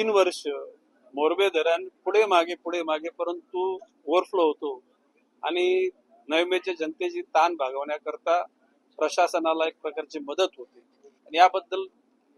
तीन वर्ष मोरबे धरण पुढे मागे पुढे मागे परंतु ओव्हरफ्लो होतो. आणि नैमेच्या जनतेची ताण भागवण्याकरता प्रशासनाला एक प्रकारची मदत होते. आणि याबद्दल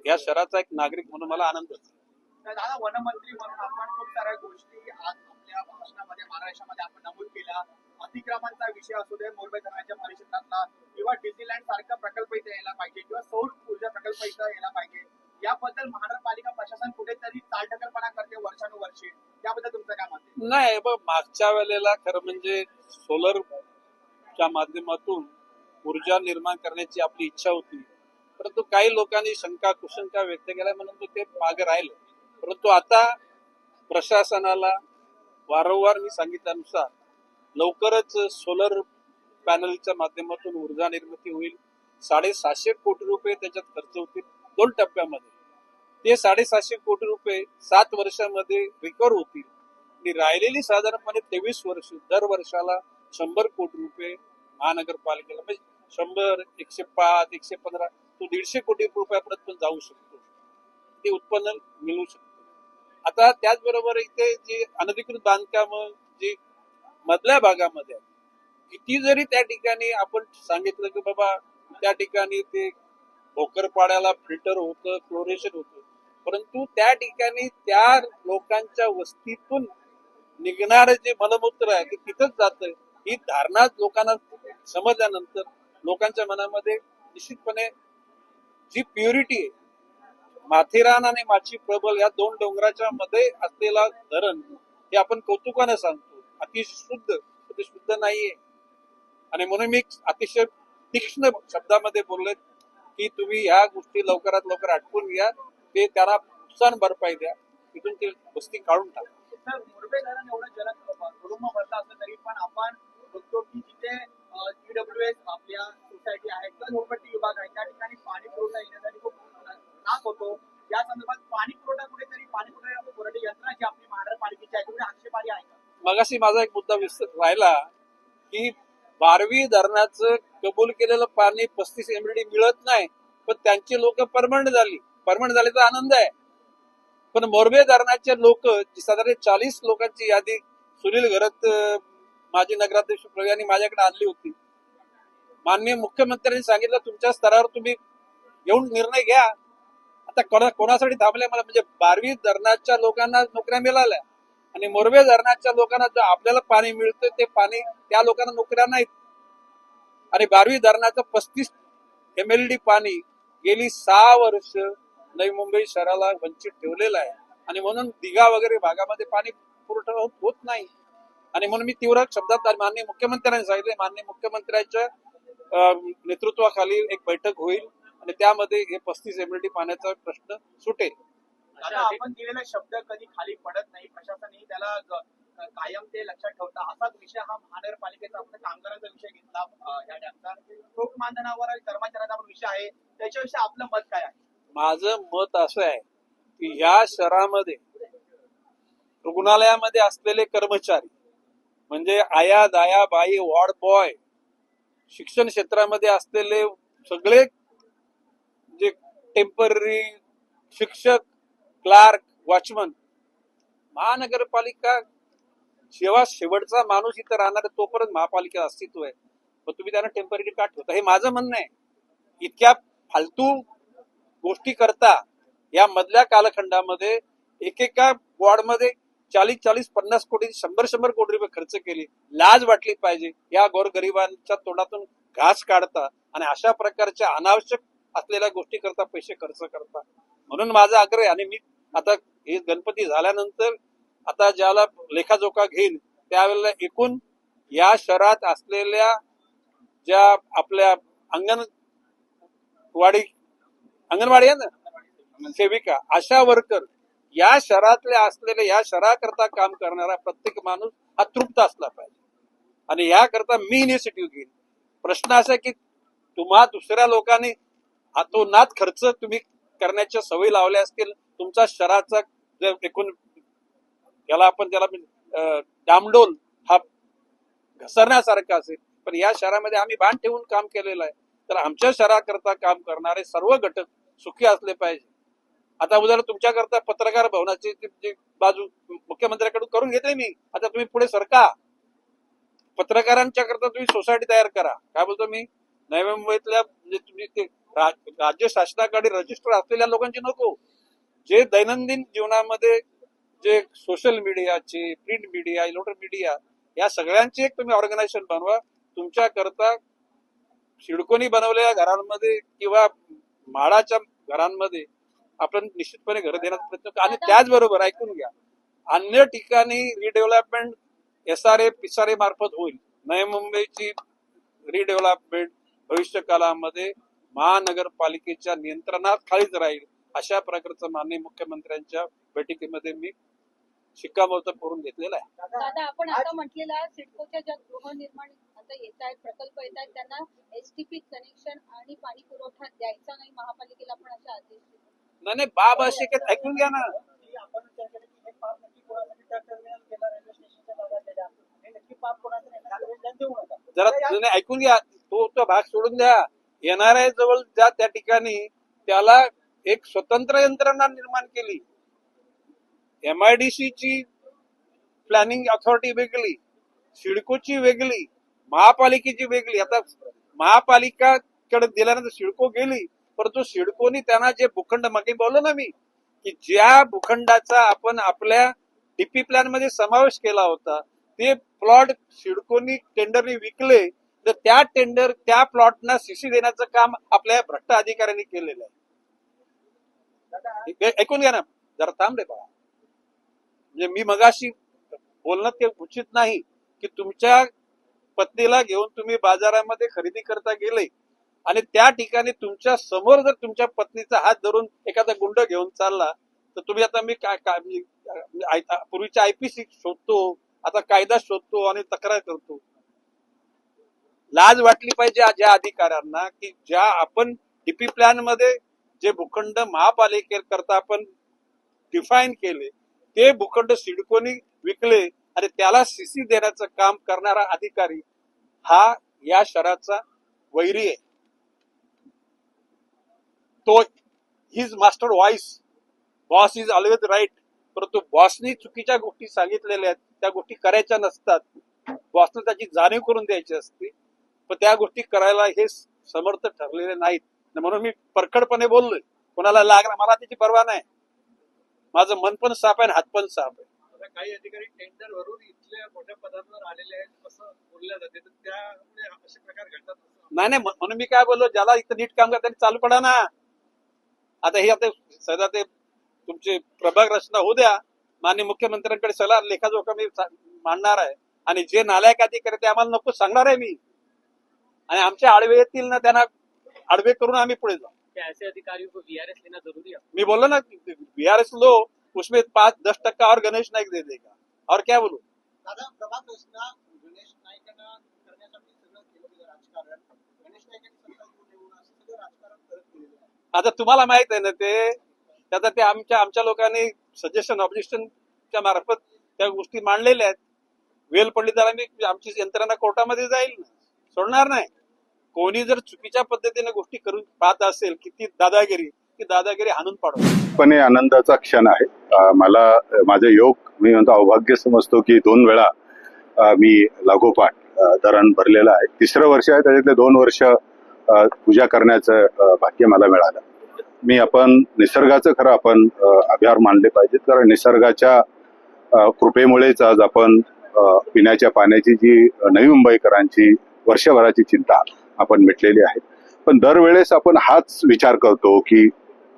या शहराचा एक नागरिक म्हणून मला आनंद होतो दादा वनमंत्री म्हणून आपण खूप साऱ्या गोष्टी आज आपल्या भाषणामध्ये महाराष्ट्रामध्ये आपण नमूद केल्या. अतिक्रमणचा विषय असू दे मोरबे धरणाच्या परिषदातला किंवा डिझीलँड सारखा प्रकल्प इथे यायला पाहिजे किंवा सौर ऊर्जा प्रकल्प इथे यायला पाहिजे. याबद्दल महानगरपालिका प्रशासन कुठेतरी चालढकलपणा करते वर्षानुवर्षे. याबद्दल तुमचं काय मत नाही बघ मागच्या वेळेला खरं म्हणजे सोलरच्या माध्यमातून ऊर्जा निर्माण करण्याची आपली इच्छा होती. परंतु काही लोकांनी शंका कुशंका व्यक्त केल्या म्हणून तो ते मागे राहिलं. परंतु आता प्रशासनाला वारंवार मी सांगितल्यानुसार लवकरच सोलर पॅनलच्या माध्यमातून ऊर्जा निर्मिती होईल. साडेसहाशे कोटी रुपये त्याच्यात खर्च होतील. दोन टप्प्यामध्ये. ते साडेसहाशे कोटी रुपये सात वर्षामध्ये रिकव्हर होतील. आणि राहिलेली साधारणपणे तेवीस वर्ष दर वर्षाला शंभर कोटी रुपये महानगरपालिकेला म्हणजे शंभर एकशे पाच एकशे पंधरा तो दीडशे कोटी रुपयापर्यंत पण जाऊ शकतो. ते उत्पन्न मिळू शकतो. आता त्याचबरोबर इथे जे अनधिकृत बांधकाम जी मधल्या भागामध्ये किती जरी त्या ठिकाणी आपण सांगितलं की बाबा त्या ठिकाणी ते भोकरपाड्याला फिल्टर होतं क्लोरेशन होतं परंतु त्या ठिकाणी त्या लोकांच्या वस्तीतून निघणारं जे मलमूत्र आहे ते तिथंच जात ही धारणा लोकांना समजल्यानंतर लोकांच्या मनामध्ये निश्चितपणे जी प्युरिटी आहे माथेरान आणि माची प्रबल या दोन डोंगराच्या मध्ये असलेला धरण हे आपण कौतुकानं सांगतो. अतिशय शुद्ध ते शुद्ध नाहीये. आणि म्हणून मी अतिशय तीक्ष्ण शब्दामध्ये बोलले की तुम्ही ह्या गोष्टी लवकरात लवकर आटपून घ्या. ते त्याला नुकसान भरपाई द्या. तिथून ते वस्ती काढून टाका. तर पण आपण बघतो की जिथे ईडब्ल्यू एस आपल्या सोसायटी आहे किंवा झोपडपट्टी विभाग आहे त्या ठिकाणी पाणी पुरवठा येण्यासाठी खूप त्रास होतो. या संदर्भात पाणी पुरवठा कुठेतरी पाणी पुरवठा पुरवठा यंत्रणा जी आपली महानगरपालिकेची आहे आक्षेपारी आहे का? मगाशी माझा एक मुद्दा विसर राहिला की बारवी धरणाचं कबूल केलेलं पाणी पस्तीस एमडी मिळत नाही पण त्यांची लोक परमनंट झाली. परमनंट झाले तर आनंद आहे. पण मोरबे धरणाचे लोक साधारण चाळीस लोकांची यादी सुनील घरत माजी नगराध्यक्ष प्रवीण माझ्याकडे आणली होती. माननीय मुख्यमंत्र्यांनी सांगितलं तुमच्या स्तरावर तुम्ही येऊन निर्णय घ्या. आता कोणा कोणासाठी थांबले मला म्हणजे बारवी धरणाच्या लोकांना नोकऱ्या मिळाल्या आणि मोरबे धरणाच्या लोकांना जो आपल्याला पाणी मिळतं ते पाणी त्या लोकांना नोकऱ्या नाहीत. आणि बारवी धरणाचं पस्तीस एम एल डी पाणी गेली सहा वर्ष नवी मुंबई शहराला वंचित ठेवलेलं आहे. आणि म्हणून दिघा वगैरे भागामध्ये पाणी पुरवठा होत नाही. आणि म्हणून मी तीव्र शब्दात माननीय मुख्यमंत्र्यांनी सांगितले माननीय मुख्यमंत्र्यांच्या नेतृत्वाखाली एक बैठक होईल आणि त्यामध्ये हे पस्तीस एम पाण्याचा प्रश्न सुटेल. आपण दिलेला शब्द कधी खाली पडत नाही. प्रशासनही त्याला कायम ते लक्षात ठेवता. असाच विषय हा महानगरपालिकेचा आपण कामगारांचा विषय घेतला या डॅमचा ठोक मानधनावर कर्मचाऱ्यांचा विषय आहे. त्याच्याविषयी आपलं मत काय आहे? माझं मत असं आहे की ह्या शहरामध्ये रुग्णालयामध्ये असलेले कर्मचारी म्हणजे आया दाया बाई वॉर्ड बॉय शिक्षण क्षेत्रामध्ये असलेले सगळे जे टेंपररी शिक्षक क्लार्क वॉचमन महानगरपालिका जेव्हा शेवटचा माणूस इथं राहणार तोपर्यंत महापालिका अस्तित्व आहे. पण तुम्ही त्यांना टेंपररी का ठेवता? हे माझं म्हणणं आहे. इतक्या फालतू गोष्टी करता या मधल्या कालखंडामध्ये एकेका वॉर्डमध्ये चाळीस चाळीस पन्नास कोटी शंभर शंभर कोटी रुपये खर्च केले. लाज वाटली पाहिजे. या गोरगरिबांच्या तोंडातून घास काढता आणि अशा प्रकारच्या अनावश्यक असलेल्या गोष्टी करता पैसे खर्च करता. म्हणून माझा आग्रह आहे आणि मी आता हे गणपती झाल्यानंतर आता ज्याला लेखाजोखा घेईन त्यावेळेला एकूण या शहरात असलेल्या ज्या आपल्या अंगणवाडी अंगणवाडी आहे ना? सेविका आशा वर्कर. या शहरातले असलेले या शहराकरता काम करणारा प्रत्येक माणूस हा तृप्त असला पाहिजे. आणि याकरता मी इनिशिएटिव्ह घेईन. प्रश्न असा आहे की तुम्हा दुसऱ्या लोकांनी हातोनात खर्च तुम्ही करण्याच्या सवय लावल्या असतील तुमचा शहराचा जर एकूण याला आपण त्याला डामडोल हा घसरण्यासारखा असेल पण या शहरामध्ये आम्ही भान ठेवून काम केलेलं आहे. तर आमच्या शहराकरता काम करणारे सर्व घटक सुखी असले पाहिजे. आता उदाहरण तुमच्याकरता पत्रकार भवनाची बाजू मुख्यमंत्र्याकडून करून घेतली मी. आता तुम्ही पुढे सरका. पत्रकारांच्या करता तुम्ही सोसायटी तयार करा. काय बोलतो मी? नवी मुंबईतल्या म्हणजे तुम्ही राज्य शासनाकडे रजिस्टर असलेल्या लोकांची नको. जे दैनंदिन जीवनामध्ये जे सोशल मीडियाचे प्रिंट मीडिया इलेक्ट्रॉनिक मीडिया या सगळ्यांचे एक तुम्ही ऑर्गनायझेशन बनवा. तुमच्या करता बनवलेल्या घरांमध्ये किंवा माडाच्या घरांमध्ये आपण निश्चितपणे घर देण्याचा प्रयत्न. आणि त्याचबरोबर ऐकून घ्या अन्य ठिकाणी redevelopment S R A Pisare मार्फत होईल नवी मुंबईची रिडेव्हलपमेंट भविष्य काळामध्ये महानगरपालिकेच्या नियंत्रणात खालीच राहील अशा प्रकारचं माननीय मुख्यमंत्र्यांच्या बैठकीमध्ये मी शिक्कामोर्तब करून घेतलेला आहे दादा आपण आता म्हटलेलं सिडकोच्या ज्या गृहनिर्माण आता येत आहेत प्रकल्प येत आहेत त्यांना एसटीपी कनेक्शन आणि पाणी पुरवठा द्यायचा नाही महापालिकेला पण असे आदेश दिले. नाही नाही बाब असे काही ऐकून घ्या ना. आपण चर्चा केली की हे पाप नक्की कोणासाठी त्या टर्मिनल केला रेल्वे स्टेशनच्या भागात त्याच्या हे नक्की पाप कोणाचं नाही नागरिकांना देऊ नका जरा तुम्ही ऐकून घ्या. तो तो भाग सोडून द्या. एनआरआय जवळ ज्या त्या ठिकाणी त्याला एक स्वतंत्र यंत्रणा निर्माण केली. एमआयडीसी ची प्लॅनिंग अथॉरिटी वेगळी. सिडकोची वेगळी. महापालिकेची वेगळी. आता महापालिकाकडे दिल्यानंतर सिडको गेली परंतु सिडकोनी त्यांना जे भूखंड मागे बोललो ना मी की ज्या भूखंडाचा आपण आपल्या डीपी प्लॅनमध्ये समावेश केला होता ते प्लॉट सिडकोनी टेंडरने विकले तर त्या टेंडर त्या प्लॉटना सीसी देण्याचं काम आपल्या भ्रष्ट अधिकाऱ्यांनी केलेलं आहे. ऐकून घ्या ना जरा थांब रे बाळा. म्हणजे मी मगाशी बोलणं ते उचित नाही की तुमच्या पत्नीला घेऊन तुम्ही बाजारामध्ये खरेदी करता गेले आणि त्या ठिकाणी तुमच्यासमोर जर तुमच्या पत्नीचा हात धरून एखादा गुंड घेऊन चालला तर तुम्ही आता मी काय काय पूर्वीच्या आयपीसी शोधतो आता कायदा शोधतो आणि तक्रार करतो. लाज वाटली पाहिजे ज्या अधिकाऱ्यांना की ज्या आपण डीपी प्लॅनमध्ये जे भूखंड महापालिकेकरता आपण डिफाईन केले ते भूखंड सिडकोनी विकले आणि त्याला सीसी देण्याचं काम करणारा अधिकारी हा या शहराचा वैरी आहे. तो his master voice boss is always right परंतु बॉसनी चुकीच्या गोष्टी सांगितलेल्या आहेत त्या गोष्टी करायच्या नसतात. बॉसनं त्याची जाणीव करून द्यायची असते पण त्या गोष्टी करायला हे समर्थ ठरलेले नाहीत. म्हणून मी परखडपणे बोललोय कोणाला लागला मला त्याची पर्वा नाही. माझं मन पण साफ आहे आणि हात पण साफ आहे. आता काही अधिकारी टेंडर वरून इथल्या मोठ्या पदांवर आलेले आहेत असं बोलल्या जाते. तर त्यामुळे असे प्रकार घडतात असं नाही नाही म्हणून मी काय बोललो ज्याला इथं नीट काम करता चालू पडा ना. आता हे आता सध्या ते तुमचे प्रभाग रचना होऊ द्या. माननीय मुख्यमंत्र्यांकडे सगळा लेखाजोखा मी मांडणार आहे. आणि जे नालायक अधिकारी ते आम्हाला नको सांगणार आहे मी. आणि आमच्या आडवे येतील ना त्यांना आडवे करून आम्ही पुढे जाऊ. क्या ऐसे अधिकारियों को वीआरएस लेना जरूरी है मी बोललो ना बीआरएस लो. उसमें पाच दस टक्का और गणेश नाईक दे देगा। और क्या बोलू? आता तुम्हाला माहीत आहे ना ते त्याचा ते आमच्या आमच्या लोकांनी सजेशन ऑब्जेक्शनच्या मार्फत त्या गोष्टी मांडलेल्या आहेत. वेल पडली तर आम्ही आमची यंत्रणा कोर्टामध्ये जाईल ना. सोडणार नाही. कोणी जर चुकीच्या पद्धतीने गोष्टी करून पाहत असेल की ती दादागिरी की दादागिरी हाणून पाडू पण हे आनंदाचा क्षण आहे. मला अं, माझं योग मी म्हणतो अवभाग्य समजतो की दोन वेळा मी लागोपाठ धरण भरलेलं आहे. तिसरं वर्ष आहे त्याच्यातले दोन वर्ष पूजा करण्याचं भाग्य मला मिळालं. मी आपण निसर्गाचं खरं आपण आभार मानले पाहिजेत. कारण निसर्गाच्या कृपेमुळेच आज आपण पिण्याच्या पाण्याची जी नवी मुंबईकरांची वर्षभराची चिंता आपण मिटलेली आहे. पण दरवेळेस आपण हाच विचार करतो की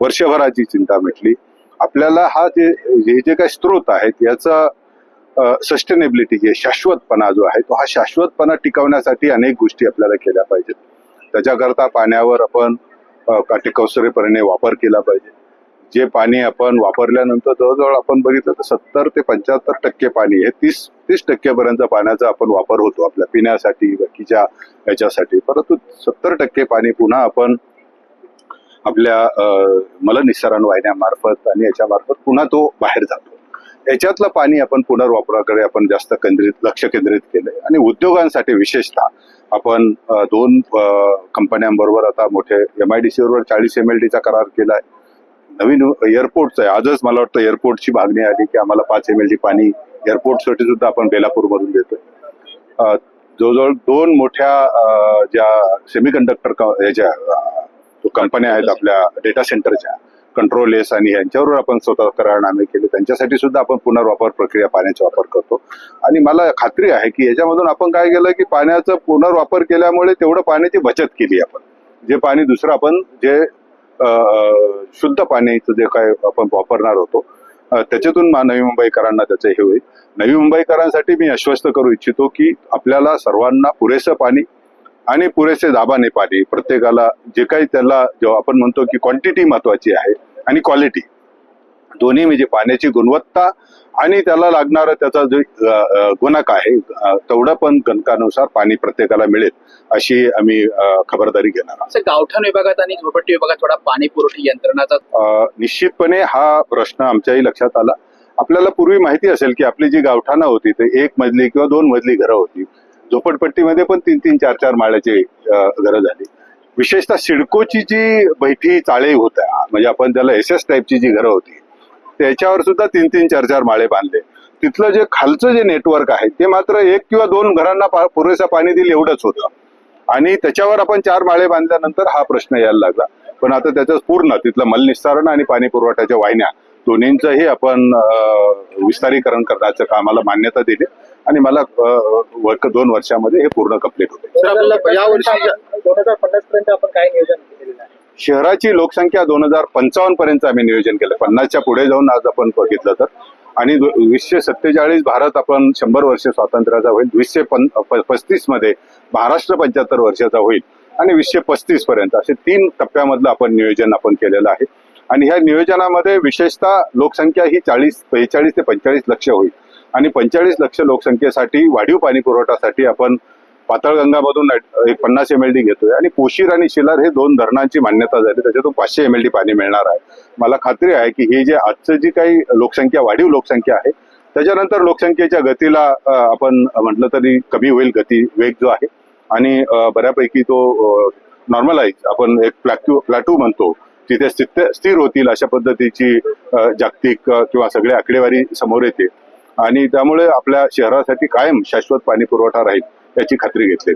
वर्षभराची चिंता मिटली. आपल्याला हा जे हे जे काही स्रोत आहेत याचा सस्टेनेबिलिटी जे शाश्वतपणा जो आहे तो हा शाश्वतपणा टिकवण्यासाठी अनेक गोष्टी आपल्याला केल्या पाहिजेत. त्याच्याकरता पाण्यावर आपण काटेकौसरेपणे वापर केला पाहिजे. जे पाणी आपण वापरल्यानंतर जवळजवळ आपण बघितलं तर सत्तर ते पंच्याहत्तर टक्के पाणी हे तीस तीस टक्केपर्यंत पाण्याचा आपण वापर होतो आपल्या पिण्यासाठी बाकीच्या याच्यासाठी. परंतु सत्तर टक्के पाणी पुन्हा आपण आपल्या मलनिसरण वाहिन्यामार्फत आणि याच्यामार्फत पुन्हा तो बाहेर जातो. याच्यातलं पाणी आपण पुनर्वापराकडे आपण जास्त केंद्रित लक्ष केंद्रित केलंय. आणि उद्योगांसाठी विशेषतः आपण दोन कंपन्यांबरोबर आता मोठे एम आय डी सी बरोबर चाळीस एम एल डीचा करार केलाय. नवीन एअरपोर्टचं आहे. आजच मला वाटतं एअरपोर्टची मागणी आली की आम्हाला पाच एम एल डी पाणी एअरपोर्टसाठी सुद्धा आपण बेलापूरमधून देतोय. जवळजवळ दोन मोठ्या ज्या सेमीकंडक्टर ह्याच्या याच्या कंपन्या आहेत आपल्या डेटा सेंटरच्या कंट्रोल एस आणि यांच्यावर आपण स्वतः करारनामे केले. त्यांच्यासाठी सुद्धा आपण पुनर्वापर प्रक्रिया पाण्याचा वापर करतो. आणि मला खात्री आहे की याच्यामधून आपण काय केलं की पाण्याचा पुनर्वापर केल्यामुळे तेवढं पाण्याची बचत केली आपण. जे पाणी दुसरं आपण जे शुद्ध पाण्याचं जे काय आपण वापरणार होतो त्याच्यातून मा- नवी मुंबईकरांना त्याचं हे होईल. नवी मुंबईकरांसाठी मी आश्वस्त करू इच्छितो की आपल्याला सर्वांना पुरेसं पाणी आणि पुरेसे दाबाने पाणी प्रत्येकाला जे काही त्याला जेव्हा आपण म्हणतो की क्वांटिटी महत्वाची आहे आणि क्वालिटी दोन्ही म्हणजे पाण्याची गुणवत्ता आणि त्याला लागणारं त्याचा जो गुणक आहे तेवढं पण गणकानुसार पाणी प्रत्येकाला मिळेल अशी आम्ही खबरदारी घेणार आहोत. गावठाण विभागात आणि झोपट्टी विभागात थोडा पाणी पुरवठा यंत्रणाचा निश्चितपणे हा प्रश्न आमच्याही लक्षात आला. आपल्याला पूर्वी माहिती असेल की आपली जी गावठाणं होती ते एक मजली किंवा दोन मजली घरं होती. झोपडपट्टीमध्ये पण तीन तीन चार चार माळ्याची गरज घरं झाली विशेषतः सिडकोची जी बैठी चाळे होत्या म्हणजे आपण त्याला एस एस टाईपची जी घरं होती त्याच्यावर सुद्धा तीन तीन चार चार माळे बांधले. तिथलं जे खालचं जे नेटवर्क आहे ते मात्र एक किंवा दोन घरांना पा- पुरेसं पाणी देईल एवढंच होतं. आणि त्याच्यावर आपण चार माळे बांधल्यानंतर हा प्रश्न यायला लागला. पण आता त्याचं पूर्ण तिथलं मलनिस्सारण आणि पाणी पुरवठ्याच्या वाहिन्या दोन्हींचंही आपण विस्तारीकरण करण्याचं कामाला मान्यता दिली. आणि मला वर्क दोन वर्षामध्ये हे पूर्ण कंप्लीट होते. या वर्षी दोन हजार पन्नास पर्यंत आपण काय नियोजन केलेलं आहे? शहराची लोकसंख्या दोन हजार पंचावन्न पर्यंत आम्ही नियोजन केलं. पन्नासच्या पुढे जाऊन आज आपण बघितलं तर. आणि वीसशे सत्तेचाळीस भारत आपण शंभर वर्ष स्वातंत्र्याचा होईल. वीसशे पन पस्तीसमध्ये महाराष्ट्र पंच्याहत्तर वर्षाचा होईल. आणि वीसशे पस्तीस पर्यंत असे तीन टप्प्यामधलं आपण नियोजन आपण केलेलं आहे. आणि ह्या नियोजनामध्ये विशेषतः लोकसंख्या ही चाळीस बेचाळीस ते पंचेचाळीस लक्ष होईल. आणि पंचेचाळीस लक्ष लोकसंख्येसाठी वाढीव पाणी पुरवठ्यासाठी आपण पातळगंगामधून एक पन्नास एम एल डी घेतोय. आणि पोशीर आणि शिलार हे दोन धरणांची मान्यता झाली. त्याच्यातून पाचशे एम एल डी पाणी मिळणार आहे. मला खात्री आहे की हे जे आजचं जी काही लोकसंख्या वाढीव लोकसंख्या आहे त्याच्यानंतर लोकसंख्येच्या गतीला आपण म्हटलं तरी कमी होईल गती वेग जो आहे. आणि बऱ्यापैकी तो नॉर्मलाइज आपण एक प्लॅट्यू प्लॅटू म्हणतो. तिथे स्थित स्थिर होतील अशा पद्धतीची जागतिक किंवा सगळी आकडेवारी समोर येते आणि त्यामुळे आपल्या शहरासाठी कायम शाश्वत पाणी पुरवठा राहील याची खात्री घेतली